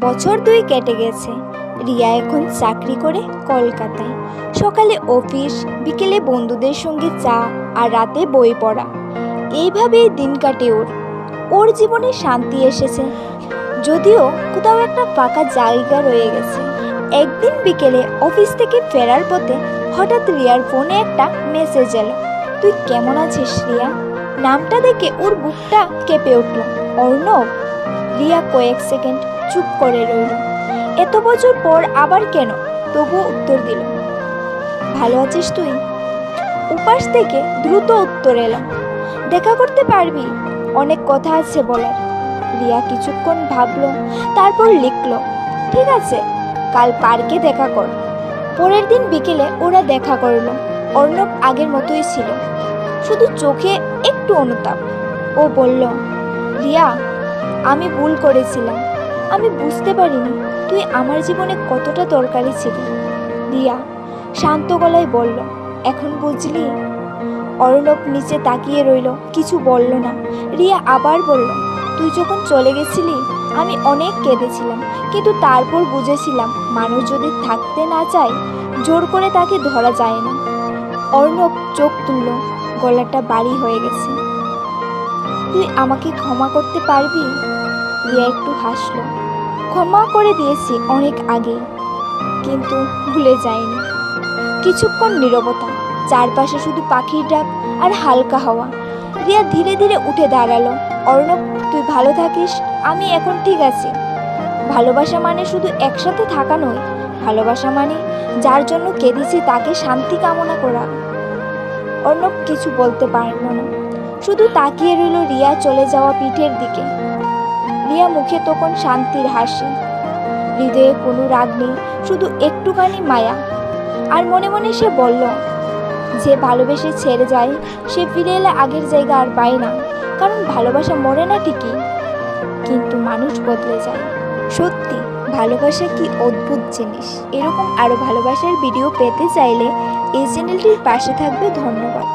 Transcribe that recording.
বছর দুই কেটে গেছে। রিয়া এখন চাকরি করে কলকাতায়। সকালে অফিস, বিকেলে বন্ধুদের সঙ্গে চা আর রাতে বই পড়া। এইভাবেই দিন কাটে ওর। ওর জীবনে শান্তি এসেছে। যদিও কোথাও একটা ফাঁকা জায়গা রয়ে গেছে। একদিন বিকেলে অফিস থেকে ফেরার পথে হঠাৎ রিয়ার ফোনে একটা মেসেজ এলো। তুই কেমন আছিস, রিয়া? নামটা দেখে ওর বুকটা কেঁপে উঠল। অর্ণব রিয়া কয়েক সেকেন্ড চুপ করে রইল। এত বছর পর আবার কেন? তবু উত্তর দিল। ভালো আছিস তুই? উপাস থেকে দ্রুত উত্তর এলো। দেখা করতে পারবি? অনেক কথা আছে বলার রিয়া কিছুক্ষণ ভাবলো, তারপর লিখলো, ঠিক আছে, কাল পার্কে দেখা কর। পরের দিন বিকেলে ওরা দেখা করল। অর্ণব আগের মতোই ছিল। শুধু চোখে একটু অনুতাপ। ও বলল রিয়া আমি ভুল করেছিলাম। আমি বুঝতে পারিনি তুই আমার জীবনে কতটা দরকারি ছিলি। রিয়া শান্ত গলায় বলল, এখন বুঝলি? অর্ণব নিচে তাকিয়ে রইল, কিছু বলল না। রিয়া আবার বলল, তুই যখন চলে গেছিলি, আমি অনেক কেঁদেছিলাম, কিন্তু তারপর বুঝেছিলাম মানুষ যদি থাকতে না চায়, জোর করে তাকে ধরা যায় না। অর্ণব চোখ তুলল, গলাটা বাড়ি হয়ে গেছে। তুই আমাকে ক্ষমা করতে পারবি? রিয়া একটু হাসলো। ক্ষমা করে দিয়েছি অনেক আগে কিন্তু ভুলে যায়নি কিছুক্ষণ নীরবতা, চারপাশে শুধু পাখির ডাক আর হালকা হাওয়া। রিয়া ধীরে ধীরে উঠে দাঁড়াল, অর্ণব, তুই ভালো থাকিস, আমি এখন ঠিক আছি। ভালোবাসা মানে শুধু একসাথে থাকা নয়, ভালোবাসা মানে যার জন্য কেঁদেছি তাকে শান্তি কামনা করা অর্ণব কিছু বলতে পারল না, শুধু তাকিয়ে রইল রিয়া চলে যাওয়া পিঠের দিকে। রিয়া মুখে তখন শান্তির হাসি। হৃদয়ে কোনো রাগ নেই, শুধু একটুখানি মায়া। আর মনে মনে সে বলল, যে ভালোবেসে ছেড়ে যায়, সে ফিরে এলে আগের জায়গা আর পায় না। কারণ ভালোবাসা মরে না ঠিকই, কিন্তু মানুষ বদলে যায়। সত্যি, ভালোবাসা কি অদ্ভুত জিনিস। এরকম আরও ভালোবাসার ভিডিও পেতে চাইলে এই চ্যানেলটির পাশে থাকবে ধন্যবাদ।